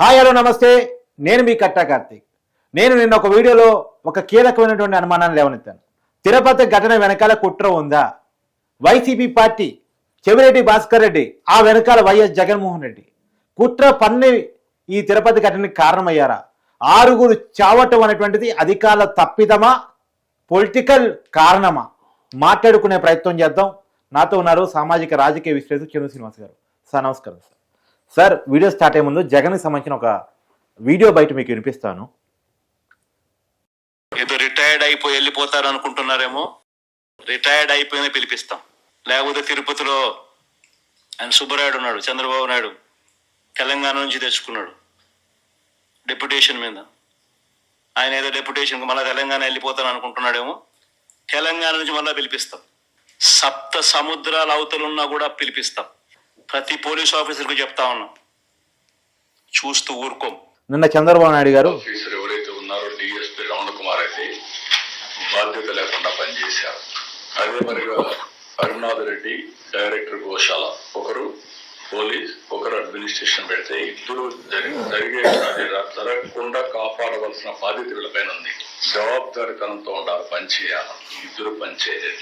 Hi hello నమస్తే. నేను మీ కట్టా కార్తీక్. నేను నిన్న ఒక వీడియోలో ఒక కీలకమైనటువంటి అనుమానాన్ని లేవనెత్తాను. తిరుపతి ఘటన వెనకాల కుట్ర ఉందా? వైసీపీ పార్టీ చెవిరెడ్డి భాస్కర్ రెడ్డి ఆ వెనకాల వైఎస్ జగన్మోహన్ రెడ్డి. కుట్ర పన్ని ఈ తిరుపతి ఘటనకి కారణమయ్యారా? ఆరుగురు చావటం అనేటువంటిది అధికారుల తప్పిదమా? పొలిటికల్ కారణమా? మాట్లాడుకునే ప్రయత్నం చేద్దాం. నాతో ఉన్నారు సామాజిక రాజకీయ విశ్లేషకు చంద్ర శ్రీనివాస్ గారు. సార్ నమస్కారం సార్. సార్ వీడియో స్టార్ట్ అయ్యే ముందు జగన్కి సంబంధించిన ఒక వీడియో బయట మీకు వినిపిస్తాను. ఏదో రిటైర్డ్ అయిపోయి వెళ్ళిపోతారు అనుకుంటున్నారేమో రిటైర్డ్ అయిపోయిన పిలిపిస్తాం. లేకపోతే తిరుపతిలో ఆయన సుబ్బరాయుడు ఉన్నాడు చంద్రబాబు నాయుడు తెలంగాణ నుంచి తెచ్చుకున్నాడు డెప్యుటేషన్ మీద. ఆయన ఏదో డెప్యుటేషన్ మళ్ళీ తెలంగాణ వెళ్ళిపోతాను అనుకుంటున్నాడేమో తెలంగాణ నుంచి మళ్ళీ పిలిపిస్తాం. సప్త సముద్రాల అవతలున్నా కూడా పిలిపిస్తాం. ప్రతి పోలీస్ ఆఫీసర్కి చెప్తా ఉన్నాం. చూస్తూ ఊరుకోం. నిన్న చంద్రబాబు నాయుడు గారు ఆఫీసర్ ఎవరైతే ఉన్నారో డిఎస్పీ రమణ కుమార్ అయితే బాధ్యత లేకుండా పనిచేశారు. అదే మరిగా అరుణాథ్ రెడ్డి డైరెక్టర్ గోశాల. ఒకరు పోలీస్ ఒకరు అడ్మినిస్ట్రేషన్ పెడితే ఇద్దరు జరి- జరిగే జరగకుండా కాపాడవలసిన బాధ్యత వీళ్ళపైన ఉంది. జవాబుదారితనంతో ఉండాలి పని చేయాలి. ఇద్దరు పని చేయలేదు.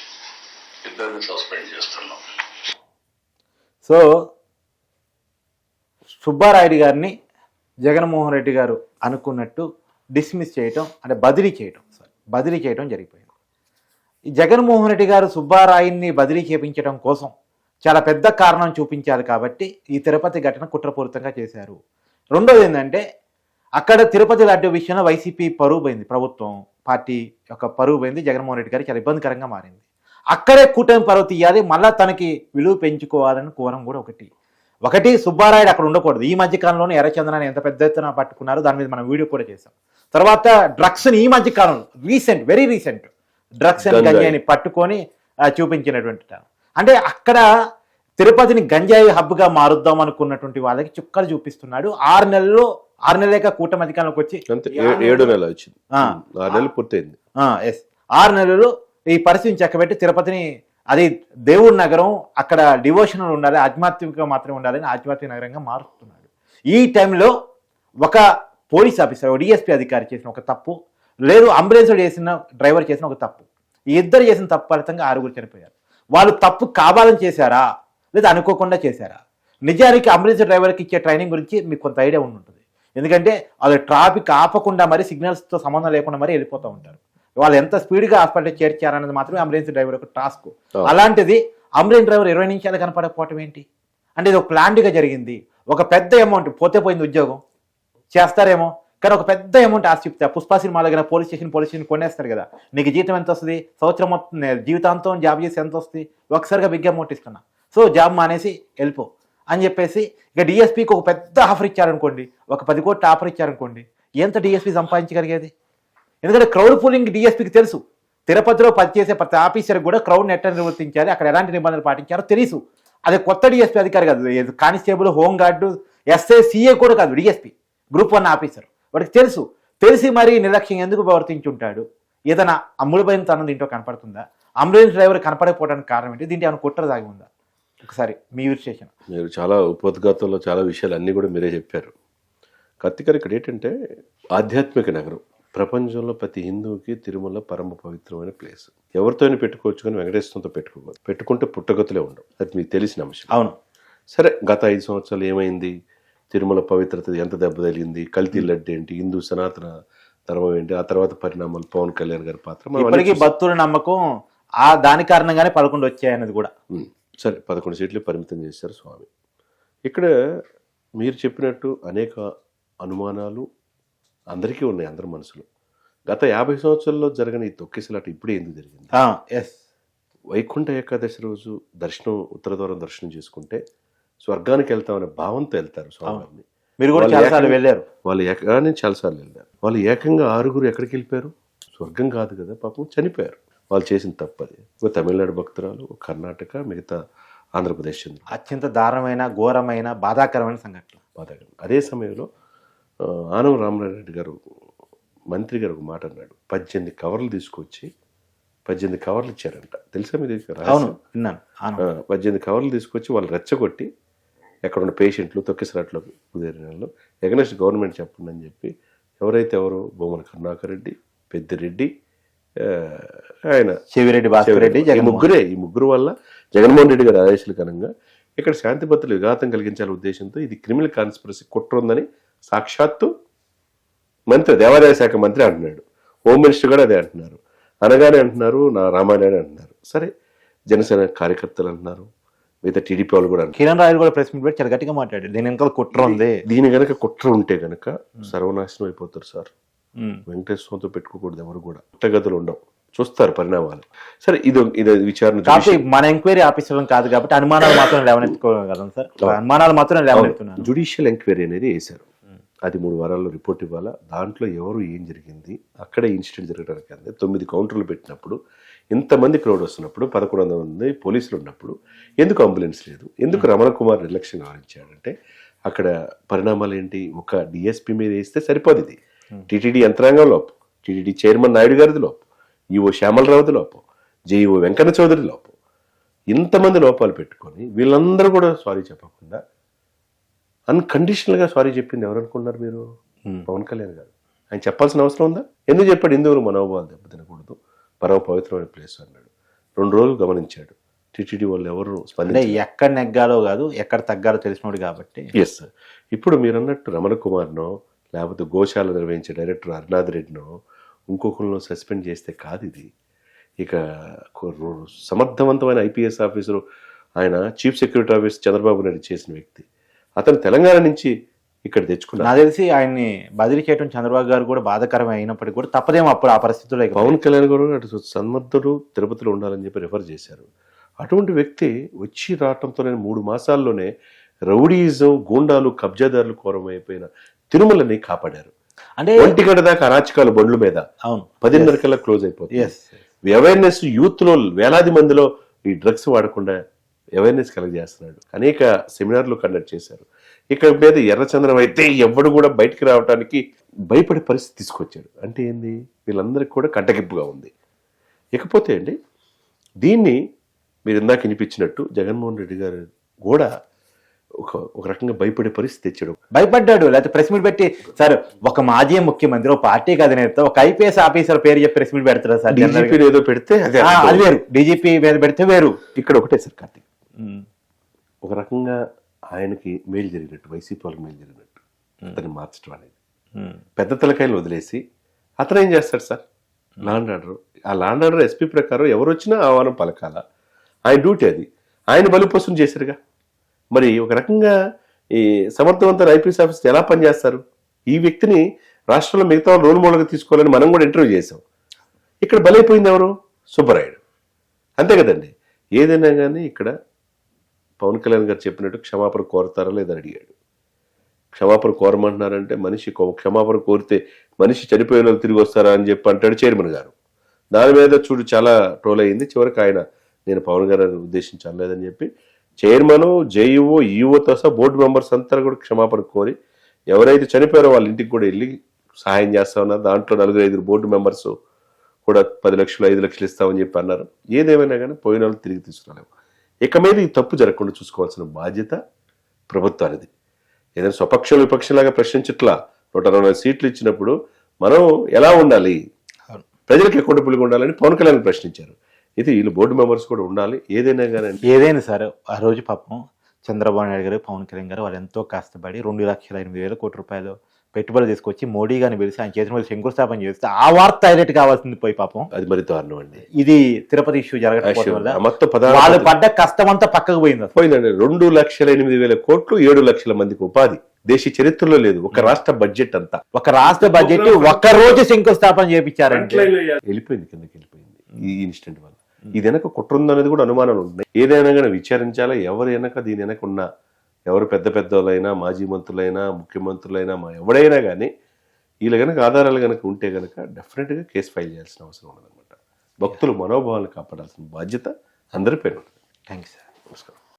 ఇద్దరిని సస్పెండ్ చేస్తున్నాం. సో సుబ్బారాయుడు గారిని జగన్మోహన్ రెడ్డి గారు అనుకున్నట్టు డిస్మిస్ చేయటం అంటే బదిలీ చేయటం సారీ బదిలీ చేయటం జరిగిపోయింది. ఈ జగన్మోహన్ రెడ్డి గారు సుబ్బారాయుడిని బదిలీ చేపించడం కోసం చాలా పెద్ద కారణం చూపించారు కాబట్టి ఈ తిరుపతి ఘటన కుట్రపూరితంగా చేశారు. రెండోది ఏంటంటే అక్కడ తిరుపతి లడ్డు విషయంలో వైసీపీ పరువు పోయింది ప్రభుత్వం పార్టీ యొక్క పరువు పోయింది జగన్మోహన్ రెడ్డి గారికి చాలా ఇబ్బందికరంగా మారింది. అక్కడే కూటమి పరువు తీయాలి మళ్ళా తనకి విలువ పెంచుకోవాలని కోరం కూడా ఒకటి. ఒకటి సుబ్బారాయుడు అక్కడ ఉండకూడదు. ఈ మధ్య కాలంలోనే ఎర్రచందనాన్ని ఎంత పెద్ద ఎత్తున పట్టుకున్నారో దాని మీద మనం వీడియో కూడా చేసాం తర్వాత డ్రగ్స్ని ఈ మధ్య కాలంలో రీసెంట్ వెరీ రీసెంట్ డ్రగ్స్ గంజాయి. గంజాయిని పట్టుకొని చూపించినటువంటి. అంటే అక్కడ తిరుపతిని గంజాయి హబ్గా మారుద్దాం అనుకున్నటువంటి వాళ్ళకి చుక్కలు చూపిస్తున్నాడు. ఆరు నెలల్లో ఆరు నెలలేక కూటమి అధికారంలోకి వచ్చి ఏడు నెలలు వచ్చింది. ఆ. ఆరు నెలలు పూర్తయింది. ఎస్ ఆరు నెలలు ఈ పరిస్థితిని చక్కబెట్టి తిరుపతిని అది దేవుడి నగరం అక్కడ డివోషనల్ ఉండాలి ఆధ్యాత్మికంగా మాత్రమే ఉండాలని ఆధ్యాత్మిక నగరంగా మారుస్తున్నాడు ఈ టైంలో ఒక పోలీస్ ఆఫీసర్ డిఎస్పీ అధికారి చేసిన ఒక తప్పు లేదు అంబులెన్స్ చేసిన డ్రైవర్ చేసిన ఒక తప్పు. ఈ ఇద్దరు చేసిన తప్పు ఫలితంగా ఆరుగురు చనిపోయారు. వాళ్ళు తప్పు కావాలని చేశారా? లేదా అనుకోకుండా చేశారా? నిజానికి అంబులెన్స్ డ్రైవర్కి ఇచ్చే ట్రైనింగ్ గురించి మీకు కొంత ఐడియా ఉండి ఉంటుంది ఎందుకంటే అది ట్రాఫిక్ ఆపకుండా మరి సిగ్నల్స్తో సంబంధం లేకుండా మరి వెళ్ళిపోతూ ఉంటారు. వాళ్ళు ఎంత స్పీడ్గా హాస్పిటల్ చేర్చారన్నది మాత్రమే అంబులెన్స్ డ్రైవర్ యొక్క టాస్క్. అలాంటిది అంబులెన్స్ డ్రైవర్ ఇరవై నిమిషాలు కనపడకపోవటం ఏంటి? అంటే ఇది ఒక ప్లాన్డ్గా జరిగింది. ఒక పెద్ద అమౌంట్ పోతే పోయింది ఉద్యోగం. చేస్తారేమో? కానీ ఒక పెద్ద అమౌంట్ ఆశ చెప్తే. పుష్ప సినిమా దగ్గర పోలీస్ స్టేషన్ పోలీస్ స్టేషన్ కొనేస్తారు కదా. నీకు జీతం ఎంత వస్తుంది? సంవత్సరం మొత్తం జీవితాంతం జాబ్ చేసి ఎంత వస్తుంది? ఒకసారిగా బిగ్ అమౌంట్ ఇస్తున్నా సో జాబ్ మానేసి వెళ్ళిపో అని చెప్పేసి ఇక డిఎస్పీకి ఒక పెద్ద ఆఫర్ ఇచ్చారనుకోండి. ఒక పది కోట్లు ఆఫర్ ఇచ్చారనుకోండి. ఎంత డిఎస్పీ సంపాదించగలిగేది? ఎందుకంటే క్రౌడ్ పూలింగ్ డిఎస్పీకి తెలుసు. తిరుపతిలో పనిచేసే ప్రతి ఆఫీసర్ కూడా క్రౌడ్ ఎట్లా నిర్వర్తించాలి. అక్కడ ఎలాంటి నిబంధనలు పాటించారో తెలుసు. అది కొత్త డిఎస్పీ అధికారి కాదు. Constable home guard guard SI CA కూడా కాదు డిఎస్పీ గ్రూప్ వన్ ఆఫీసర్ వాడికి తెలుసు. తెలిసి మరీ నిర్లక్ష్యం ఎందుకు ప్రవర్తించుంటాడు? ఏదైనా అమ్ముడుపోయిన తనం దీంట్లో కనపడుతుందా? అంబులెన్స్ డ్రైవర్ కనపడకపోవడానికి కారణం ఏంటి? దీంట్లో ఏమైనా కుట్ర దాగి ఉందా? ఒకసారి మీ విశ్లేషణ. మీరు చాలా ఉపోద్ఘాతంలో చాలా విషయాలు అన్నీ కూడా మీరే చెప్పారు. కత్తికర్ ఇక్కడ ఏంటంటే ఆధ్యాత్మిక నగరం. ప్రపంచంలో ప్రతి హిందువుకి తిరుమల పరమ పవిత్రమైన ప్లేస్ ఎవరితోనే పెట్టుకోవచ్చు కానీ వెంకటేశ్వరంతో పెట్టుకోకూడదు పెట్టుకుంటే పుట్టగతులే ఉండవు. అది మీకు తెలిసిన అంశం. అవును. సరే గత ఐదు సంవత్సరాలు ఏమైంది? తిరుమల పవిత్రత ఎంత దెబ్బతగిలింది కల్తీ లడ్డు ఏంటి? హిందూ సనాతన ధర్మం ఏంటి? ఆ తర్వాత పరిణామాలు పవన్ కళ్యాణ్ గారి పాత్ర మనం అన్నీ ఇప్పటికీ చూసాం. భక్తుల నమ్మకం ఆ దాని కారణంగానే పదకొండు వచ్చాయన్నది కూడా. సరే పదకొండు సీట్లు పరిమితం చేశారు స్వామి. ఇక్కడ మీరు చెప్పినట్టు అనేక అనుమానాలు అందరికీ ఉన్నాయి అందరి మనసులో. గత యాభై సంవత్సరాల్లో జరగని ఈ తొక్కిసలాట ఇప్పుడే ఎందుకు జరిగింది? ఎస్ వైకుంఠ ఏకాదశి రోజు దర్శనం ఉత్తర ద్వారం దర్శనం చేసుకుంటే స్వర్గానికి వెళ్తామనే భావంతో వెళ్తారు స్వామివారిని. మీరు కూడా చాలాసార్లు ఏకంగా- వెళ్ళారు. వాళ్ళు ఏక నేను చాలాసార్లు వెళ్ళారు వాళ్ళు ఏకంగా ఆరుగురు ఎక్కడికి వెళ్ళిపోయారు? స్వర్గం కాదు కదా పాపం చనిపోయారు. వాళ్ళు చేసిన తప్పది ఒక తమిళనాడు భక్తురాలు ఒక కర్ణాటక మిగతా ఆంధ్రప్రదేశ్ చెందిన అత్యంత దారుణమైన ఘోరమైన బాధాకరమైన సంఘటన. బాధాకరం. అదే సమయంలో ఆ, ఆనం రామనారాయణ గారు మంత్రి గారు ఒక మాట అన్నాడు. పద్దెనిమిది కవర్లు తీసుకొచ్చి పద్దెనిమిది కవర్లు ఇచ్చారంట. తెలుసా అవును విన్నాను. అవును పద్దెనిమిది కవర్లు తీసుకొచ్చి వాళ్ళు రెచ్చగొట్టి ఎక్కడ ఉన్న పేషెంట్లు తొక్కిసలాట్లో కుదిరిన వాళ్ళు ఎగనెస్ట్ గవర్నమెంట్ చెప్పండి అని చెప్పి ఎవరైతే ఎవరు బొమ్మల కరుణాకర్ రెడ్డి పెద్దిరెడ్డి ఆయన చెవిరెడ్డి భాస్కర్ రెడ్డి ఈ ముగ్గురే ఈ ముగ్గురు వల్ల జగన్మోహన్ రెడ్డి గారి ఆదేశాల కనంగా ఇక్కడ శాంతి భద్రతలు విఘాతం కలిగించాలనే ఉద్దేశంతో ఇది క్రిమినల్ కాన్స్పిరసీ కుట్ర ఉందని సాక్షాత్తు మంత్రి దేవాదాయ శాఖ మంత్రి అంటున్నాడు. హోమ్ మినిస్టర్ కూడా అదే అంటున్నారు. అనగానే అంటున్నారు నా రామాయణ అంటున్నారు. సరే జనసేన కార్యకర్తలు అంటున్నారు మిగతా టీడీపీ వాళ్ళు కూడా కిరణ్ రాయలు కూడా ప్రెస్ మీట్ పెట్టి చాలా గట్టిగా మాట్లాడాడు. దీని వెనకాల కుట్ర ఉంది. దీని గనక కుట్ర ఉంటే గనక సర్వనాశనం అయిపోతారు సార్. వెంకటేశ్వరంతో పెట్టుకోకూడదు ఎవరు కూడా. పుట్టగతులు ఉండవు. చూస్తారు పరిణామాలు. సరే ఇది ఇది విచారణ మన ఎంక్వైరీ ఆఫీసర్ కాదు కాబట్టి అనుమానాలు మాత్రం లేవనెత్తుకోగలం సార్. అనుమానాలు మాత్రం లేవనెత్తున్నాను జుడిషియల్ ఎంక్వైరీ అనేది వేశారు. అది మూడు వారాల్లో రిపోర్ట్ ఇవ్వాలా? దాంట్లో ఎవరు ఏం జరిగింది? అక్కడే ఇన్సిడెంట్ జరగడానికి అంది తొమ్మిది కౌంటర్లు పెట్టినప్పుడు ఇంతమంది క్రౌడ్ వస్తున్నప్పుడు పదకొండు వందల మంది పోలీసులు ఉన్నప్పుడు ఎందుకు అంబులెన్స్ లేదు? ఎందుకు రమణ కుమార్ నిర్లక్ష్యం వ్యవహరించాడంటే అక్కడ పరిణామాలు ఏంటి ఒక డిఎస్పీ మీద వేస్తే సరిపోదు ఇది. టీటీడీ యంత్రాంగం లోపం టీటీడీ చైర్మన్ నాయుడు గారిది లోపం ఈఓ శ్యామలరావుది లోపం జేఈఓ వెంకన్న చౌదరి లోపం. ఇంతమంది లోపాలు పెట్టుకొని వీళ్ళందరూ కూడా సారీ చెప్పకుండా అన్కండిషనల్గా సారీ చెప్పింది ఎవరు అనుకున్నారు మీరు? పవన్ కళ్యాణ్ గారు. ఆయన చెప్పాల్సిన అవసరం ఉందా? ఎందుకు చెప్పాడు? హిందువులు మనోభావాలు దెబ్బతినకూడదు. పరమ పవిత్రమైన ప్లేస్ అన్నాడు. రెండు రోజులు గమనించాడు. టీటీడీ వాళ్ళు ఎవరు అంటే ఎక్కడ నెగ్గాలో కాదు ఎక్కడ తగ్గాలో తెలిసినోడు కాబట్టి. ఎస్ ఇప్పుడు మీరు అన్నట్టు రమణ కుమార్నో లేకపోతే గోశాల నిర్వహించే డైరెక్టర్ హరినాథ్ రెడ్డినో ఇంకొకరినో సస్పెండ్ చేస్తే కాదు ఇది. ఇక సమర్థవంతమైన ఐపీఎస్ ఆఫీసరు ఆయన chief security office Chandrababu Naidu చేసిన వ్యక్తి. అతను తెలంగాణ నుంచి ఇక్కడ తెచ్చుకున్నారు. నాకు తెలిసి ఆయన్ని బదిలీ చేయడం చంద్రబాబు గారు కూడా బాధాకరమే అయినప్పటికీ కూడా తప్పదేమో అప్పుడు ఆ పరిస్థితుల్లో పవన్ కళ్యాణ్ గారు అటు సన్మద్ధుడు తిరుపతిలో ఉండాలని చెప్పి రిఫర్ చేశారు. అటువంటి వ్యక్తి వచ్చి రావటంతో నేను మూడు మాసాల్లోనే రౌడీయిజం గూండాలు కబ్జాదారులు కోరమైపోయిన తిరుమలని కాపాడారు. అంటే ఒంటి గంట దాకా అరాచకాలు బండ్ల మీద. అవును. పదిన్నర కల్లా క్లోజ్ అయిపోతుంది. అవేర్నెస్ యూత్లో వేలాది మందిలో ఈ డ్రగ్స్ వాడకుండా అవేర్నెస్ కలగజేస్తున్నాడు అనేక సెమినార్లు కండక్ట్ చేశారు. ఇక్కడ మీద ఎర్రచంద్రం అయితే ఎవడు కూడా బయటికి రావడానికి భయపడే పరిస్థితి తీసుకొచ్చాడు. అంటే ఏంది? వీళ్ళందరికీ కూడా కంటగింపుగా ఉంది. ఇకపోతే అండి దీన్ని మీరు ఇందాక వినిపించినట్టు జగన్మోహన్ రెడ్డి గారు కూడా ఒక ఒక రకంగా భయపడే పరిస్థితి తెచ్చాడు. భయపడ్డాడు. లేకపోతే ప్రెస్ మీట్ పెట్టి సార్ ఒక మాజీ ముఖ్యమంత్రి ఒక పార్టీకి అధినేత ఒక ఐపీఎస్ ఆఫీసర్ పేరు చెప్పి ప్రెస్ మీట్ పెడతారా సార్? డీజీపీ ఏదో పెడితే అది వేరు. డీజీపీ మీద పెడితే వేరు. ఇక్కడ ఒకటే సార్ కార్తీక్. ఒక రకంగా ఆయనకి మేలు జరిగినట్టు వైసీపీ వాళ్ళకి మేలు జరిగినట్టు అతన్ని మార్చడం అనేది. పెద్ద తలకాయలు వదిలేసి అతను ఏం చేస్తాడు సార్? Law and order. ఆ లాండ్ ఆర్డర్ ఎస్పీ ప్రకారం ఎవరు వచ్చినా ఆహ్వానం పలకాల. ఆయన డ్యూటీ అది. ఆయన బలిపోసం చేశారుగా. మరి ఒక రకంగా ఈ సమర్థవంతమైన ఐపీఎస్ ఆఫీసర్ ఎలా పనిచేస్తారు? ఈ వ్యక్తిని రాష్ట్రంలో మిగతా రోల్ మోడల్గా తీసుకోవాలని మనం కూడా ఇంటర్వ్యూ చేసాం ఇక్కడ బలైపోయింది ఎవరు? సుబ్బరాయుడు. అంతే కదండి. ఏదైనా కానీ ఇక్కడ పవన్ కళ్యాణ్ గారు చెప్పినట్టు క్షమాపణ కోరతారా లేదని అడిగాడు. క్షమాపణ కోరమంటున్నారంటే మనిషి కో- క్షమాపణ కోరితే మనిషి చనిపోయిన వాళ్ళు తిరిగి వస్తారా అని చెప్పి అంటాడు చైర్మన్ గారు. దాని మీద చూడు చాలా ట్రోల్ అయింది. చివరికి ఆయన నేను పవన్ గారిని ఉద్దేశించలేదని చెప్పి చైర్మన్ జేఈఓ ఈఓతో సహా బోర్డు మెంబర్స్ అంతా కూడా క్షమాపణ కోరి ఎవరైతే చనిపోయారో వాళ్ళ ఇంటికి కూడా వెళ్ళి సహాయం చేస్తామన్నారు దాంట్లో నలుగురు ఐదుగురు బోర్డు మెంబర్స్ కూడా పది లక్షలు ఐదు లక్షలు ఇస్తామని చెప్పి అన్నారు. ఏదేమైనా కానీ పోయిన వాళ్ళు తిరిగి తీసుకురాలేము ఇక మీద ఈ తప్పు జరగకుండా చూసుకోవాల్సిన బాధ్యత ప్రభుత్వానిది. ఏదైనా స్వపక్షం విపక్షంలాగా ప్రశ్నించట్లా నూట అరవై సీట్లు ఇచ్చినప్పుడు మనం ఎలా ఉండాలి. ప్రజలకు అకౌంటబుల్గా ఉండాలని పవన్ కళ్యాణ్ ప్రశ్నించారు. ఇది వీళ్ళు బోర్డు మెంబర్స్ కూడా ఉండాలి. ఏదైనా కానీ ఏదైనా సరే ఆ రోజు పాపం చంద్రబాబు నాయుడు గారు పవన్ కళ్యాణ్ గారు వాళ్ళు ఎంతో కష్టపడి రెండు లక్షల ఎనిమిది వేల కోట్ల రూపాయలు పెట్టుబడులు తీసుకొచ్చి మోడీ గారిని పిలిచి ఆయన చేసిన శంకుస్థాపన చేస్తే ఆ వార్త హైలైట్ కావాల్సింది పోయి పాపం. అది మరి దారుణం అండి. ఇది తిరుపతి ఇష్యూ జరగకపోవడం వల్ల మొత్తం వాళ్ళు పడ్డ కష్టం అంతా పక్కకు పోయింది. పోయిందండి. రెండు లక్షల ఎనిమిది వేల కోట్లు ఏడు లక్షల మందికి ఉపాధి. దేశ చరిత్రలో లేదు. ఒక రాష్ట్ర బడ్జెట్ అంతా. ఒక రాష్ట్ర బడ్జెట్ ఒక్క రోజు శంకుస్థాపన చేపించారంటే వెళ్ళిపోయింది కిందకి వెళ్ళిపోయింది. ఈ ఇన్సిడెంట్ వల్ల. ఇది వెనక కుట్ర ఉందనేది కూడా అనుమానాలు ఉన్నాయి ఏదైనా కానీ విచారించాలా? ఎవరు వెనక దీని వెనక ఉన్నా ఎవరు పెద్ద పెద్ద వాళ్ళైనా మాజీ మంత్రులైనా ముఖ్యమంత్రులైనా మా ఎవడైనా కానీ వీళ్ళ కనుక ఆధారాలు కనుక ఉంటే కనుక డెఫినెట్గా కేసు ఫైల్ చేయాల్సిన అవసరం ఉండదన్నమాట. భక్తుల మనోభావాలను కాపాడాల్సిన బాధ్యత అందరిపైన ఉంటుంది. థ్యాంక్ యూ సార్ నమస్కారం.